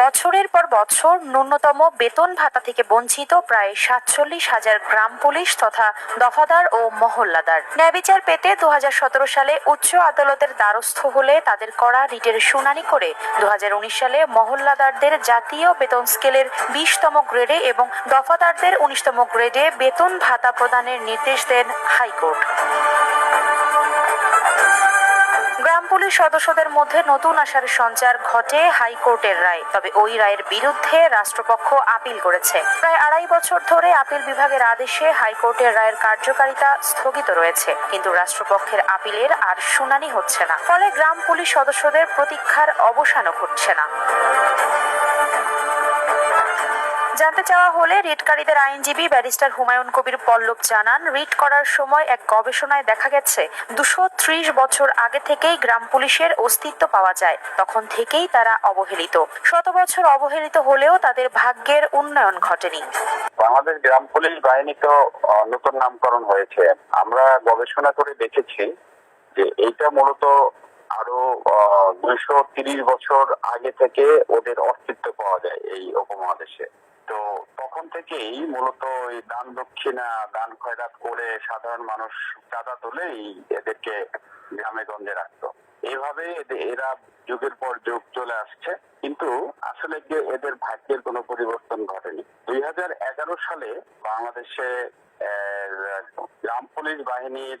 বছরের পর বছর ন্যূনতম বেতন ভাতা থেকে বঞ্চিত প্রায় সাতচল্লিশ হাজার গ্রাম পুলিশ তথা দফাদার ও মহল্লাদার। ন্যায়বিচার পেতে দুহাজার সতেরো সালে উচ্চ আদালতের দ্বারস্থ হলে তাদের করা রিটের শুনানি করে দুহাজার উনিশ সালে মহল্লাদারদের জাতীয় বেতন স্কেলের বিশতম গ্রেডে এবং দফাদারদের উনিশতম গ্রেডে বেতন ভাতা প্রদানের নির্দেশ দেন হাইকোর্ট। পুলিশ সদস্যদের মধ্যে নতুন আশার সঞ্চার ঘটে হাইকোর্টের রায়। তবে ওই রায়ের বিরুদ্ধে রাষ্ট্রপক্ষ আপিল করেছে। প্রায় আড়াই বছর ধরে আপিল বিভাগের আদেশে হাইকোর্টের রায়ের কার্যকারিতা স্থগিত রয়েছে। কিন্তু রাষ্ট্রপক্ষের আপিলের আর শুনানি হচ্ছে না। ফলে গ্রাম পুলিশ সদস্যদের প্রতীক্ষার অবসানও ঘটছে না। জানতে চাওয়া হলে রিটকারীদের আইনজীবী ব্যারিস্টার হুমায়ুন কবির পল্লব জানান, রিট করার সময় এক গবেষণায় দেখা গেছে, দুশো ত্রিশ বছর আগে থেকেই গ্রাম পুলিশের অস্তিত্ব পাওয়া যায়, তখন থেকেই তারা অবহেলিত। শত বছর অবহেলিত হলেও তাদের ভাগ্যের উন্নয়ন ঘটেনি। বাংলাদেশ গ্রাম পুলিশ বাহিনী তো নতুন নামকরণ হয়েছে। আমরা গবেষণা করে দেখেছি যে এইটা মূলত আরও দুইশো বছর আগে থেকে ওদের অস্তিত্ব পাওয়া যায় এই উপমহাদেশে। থেকেই মূলত এই দান দক্ষিণা, দান খয়রাত করে সাধারণ মানুষ চাঁদা তুলেই এদেরকে গ্রামে গঞ্জে রাখতো। এইভাবে এরা যুগের পর যুগ চলে আসছে। কিন্তু আসলে যে এদের ভাগ্যের কোনো পরিবর্তন ঘটেনি। দুই হাজার এগারো সালে বাংলাদেশে গ্রাম পুলিশ বাহিনীর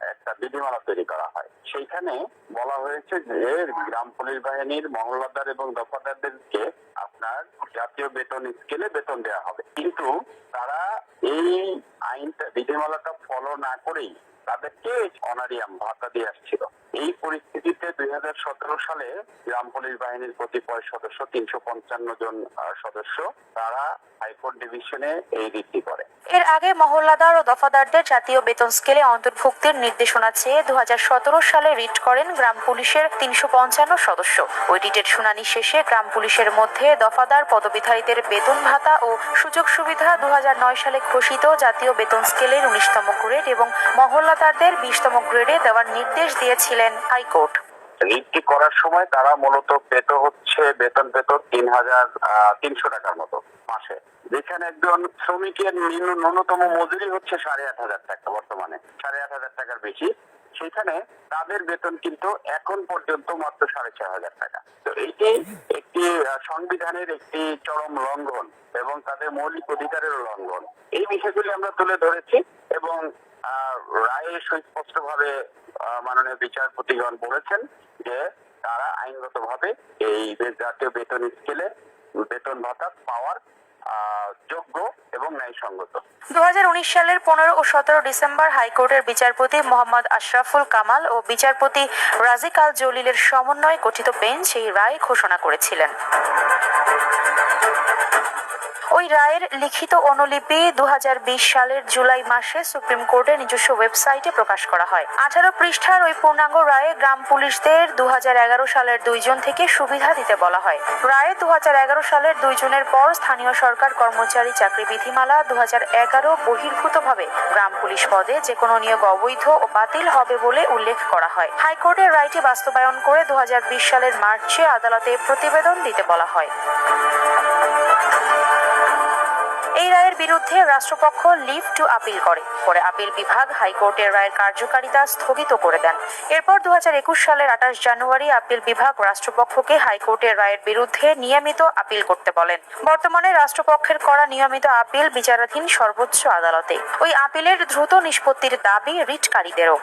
একটা বিধিমালা তৈরি করা হয়। সেইখানে বলা হয়েছে যে গ্রাম পুলিশ বাহিনীর মহল্লাদার এবং দফাদারদেরকে আপনার জাতীয় বেতন স্কেলে বেতন দেওয়া হবে। কিন্তু তারা এই আইনটা, বিধিমালাটা ফলো না করেই তাদেরকে অনারিয়াম ভাতা দিয়ে আসছিল। এই পরিস্থিতিতে দুই হাজার সতেরো সালে গ্রাম পুলিশ বাহিনীর কতিপয় সদস্য, তিনশো পঞ্চান্ন জন সদস্য, তারা হাইকোর্ট ডিভিশনে এই রিটটি করে। এর আগে মহল্লাদার ও দফাদারদের জাতীয় বেতন স্কেলে অন্তর্ভুক্তির নির্দেশনা চেয়ে দু হাজার সতেরো সালে রিট করেন গ্রাম পুলিশের তিনশো পঞ্চান্ন সদস্য। ওই রিটের শুনানি শেষে গ্রাম পুলিশের মধ্যে দফাদার পদবিধারীদের বেতন ভাতা ও সুযোগ সুবিধা দু হাজার নয় সালে ঘোষিত জাতীয় বেতন স্কেলের উনিশতম গ্রেড এবং মহল্লাদারদের বিশতম গ্রেডে দেওয়ার নির্দেশ দিয়েছিলেন হাইকোর্ট। রিটটি করার সময় তারা মূলত পেত হচ্ছে বেতন পেত তিন হাজার তিনশো টাকার মতো মাসে। যেখানে একজন শ্রমিকের ন্যূনতম মজুরি হচ্ছে সাড়ে আট হাজার টাকা বর্তমানে, সাড়ে আট হাজার টাকার বেশি। সেখানে তাদের বেতন কিন্তু এখন পর্যন্ত মাত্র সাড়ে ছয় হাজার টাকা। তো এইটি একটি সংবিধানের একটি চরম লঙ্ঘন এবং তাদের মৌলিক অধিকারের লঙ্ঘন। এই বিষয়গুলি আমরা তুলে ধরেছি এবং রায়ে সুস্পষ্ট ভাবে মাননীয় বিচারপতিগণ বলেছেন। যে তারা আইনগতভাবে এই জাতীয় বেতন স্কেলে বেতন ভাতা পাওয়ার যোগ্য এবং ন্যায়সঙ্গত। দু সালের পনেরো ও সতেরো ডিসেম্বর হাইকোর্টের বিচারপতি মোহাম্মদ আশরাফুল কামাল ও বিচারপতি রাজিক আল জলিলের সমন্বয়ে গঠিত বেঞ্চ এই রায় ঘোষণা করেছিলেন। ওই রায়ের লিখিত অনুলিপি দু হাজার বিশ সালের জুলাই মাসে সুপ্রিম কোর্টের নিজস্ব ওয়েবসাইটে প্রকাশ করা হয়। আঠারো পৃষ্ঠার ওই পূর্ণাঙ্গ রায়ে গ্রাম পুলিশদের দু হাজার এগারো সালের দুইজন থেকে সুবিধা দিতে বলা হয়। রায়ে দু সালের দুইজনের পর স্থানীয় সরকার কর্মচারী চাকরি বিধিমালা দু হাজার এগারো বহির্ভূতভাবে। গ্রাম পুলিশ পদে যে কোনো নিয়োগ অবৈধ ও বাতিল হবে বলে উল্লেখ করা হয়। হাইকোর্টের রায়টি বাস্তবায়ন করে দু হাজার বিশ সালের মার্চে আদালতে প্রতিবেদন দিতে বলা হয়। বিরুদ্ধে রাষ্ট্রপক্ষ লিভ টু আপিল করে। পরে আপিল বিভাগ হাইকোর্টের রায়ের কার্যকারিতা স্থগিত করে দেন। এরপর দু হাজার একুশ সালের আঠাশ জানুয়ারি আপিল বিভাগ রাষ্ট্রপক্ষকে হাইকোর্টের রায়ের বিরুদ্ধে নিয়মিত আপিল করতে বলেন। বর্তমানে রাষ্ট্রপক্ষের করা নিয়মিত আপিল বিচারাধীন সর্বোচ্চ আদালতে। ওই আপিলের দ্রুত নিষ্পত্তির দাবি রিটকারীদেরও।